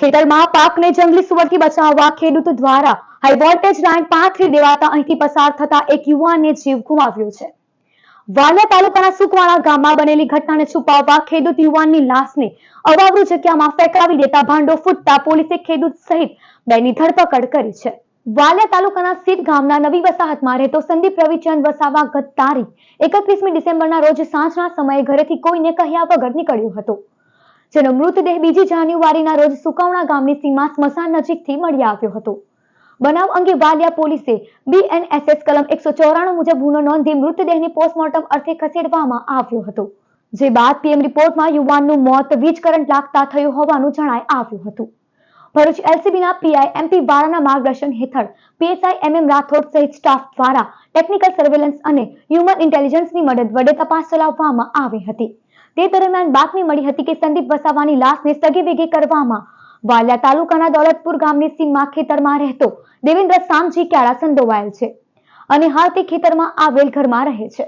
ખેતરમાં પાકને જંગલી સુવરથી બચાવવા ખેડૂત દ્વારા હાઈ વોલ્ટેજ લાઈન પાથરી દેવાતા અહીંથી પસાર થતા એક યુવાનને જીવ ગુમાવ્યો છે. વાલિયા તાલુકાના સુકવાળા ગામમાં બનેલી ઘટનાને છુપાવવા ખેડૂત યુવાનની લાશને અવાવરૂ જગ્યામાં ફેંકાવી દેતા ભાંડો ફૂટતા પોલીસે ખેડૂત સહિત બેની ધરપકડ કરી છે. વાલિયા તાલુકાના સીટ ગામના નવી વસાહતમાં રહેતો સંદીપ રવિચંદ વસાવા ગત તારીખ એકત્રીસમી ડિસેમ્બરના રોજ સાંજના સમયે ઘરેથી કોઈને કહ્યા વગર નીકળ્યો હતો. જેનો મૃતદેહ બીજી જાન્યુઆરીના રોજ સુકાવણા ગામની સીમા સ્મશાન નજીકથી મળી આવ્યો હતો. બનાવ અંગે વાલિયા પોલીસે બીએનએસએસ કલમ એકસો ચોરાણું મુજબ ગુનો નોંધી મૃતદેહને પોસ્ટમોર્ટમ અર્થે ખસેડવામાં આવ્યો હતો, જે બાદ પીએમ રિપોર્ટમાં યુવાનનું મોત વીજ કરંટ લાગતા થયું હોવાનું જણાય આવ્યું હતું. ભરૂચ એલસીબીના પીઆઈ એમપી વાળાના માર્ગદર્શન હેઠળ પીએસઆઈ એમએમ રાઠોડ સહિત સ્ટાફ દ્વારા ટેકનિકલ સર્વેલન્સ અને હ્યુમન ઇન્ટેલિજન્સની મદદ વડે તપાસ ચલાવવામાં આવી હતી. તે દરમિયાન બાતમી મળી હતી કે સંદીપ વસાવાની લાશને સગી વેગી કરવામાં વાલિયા તાલુકાના દોલતપુર ગામની સીમમાં ખેતરમાં રહેતો દેવેન્દ્ર સામજી ક્યારા સંડોવાયેલ છે અને હાલ તે ખેતરમાં આવેલ ઘરમાં રહે છે.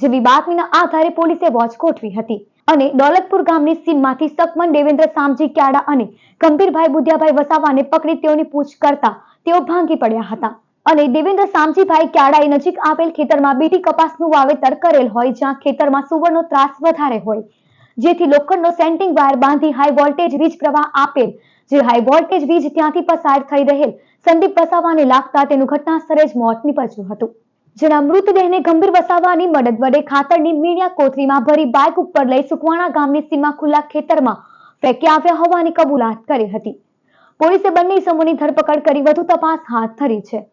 જેવી બાતમીના આધારે પોલીસે વોચ ગોઠવી હતી અને દોલતપુર ગામની સીમમાંથી સકમન દેવેન્દ્ર સામજી ક્યાડા અને ગંભીરભાઈ બુધિયાભાઈ વસાવાને પકડી તેઓની પૂછ કરતા તેઓ ભાંગી પડ્યા હતા. અને દેવેન્દ્ર સામજીભાઈ ક્યાડાઈ નજીક આવેલ ખેતરમાં બીટી કપાસનું વાવેતર કરેલ હોય, જ્યાં ખેતરમાં સુવરનો ત્રાસ વધારે હોય. જેથી લોખંડનો સેન્ટિંગ વાયર બાંધી હાઈ વોલ્ટેજ વીજ પ્રવાહ આપેલ. જે હાઈ વોલ્ટેજ વીજ ત્યાંથી પસાર થઈ રહેલ. સંદીપ વસાવાને લાગતા તેનું ઘટના સ્થળે જ મોત નીપજ્યું હતું. જેના મૃતદેહને ગંભીર વસાવાની મદદ વડે ખાતરની મીણિયા કોથળીમાં ભરી બાઇક ઉપર લઈ સુકવાણા ગામની સીમા ખુલ્લા ખેતરમાં ફેંકી આવ્યા હોવાની કબૂલાત કરી હતી. પોલીસે બંને ઇસમોની ધરપકડ કરી વધુ તપાસ હાથ ધરી છે.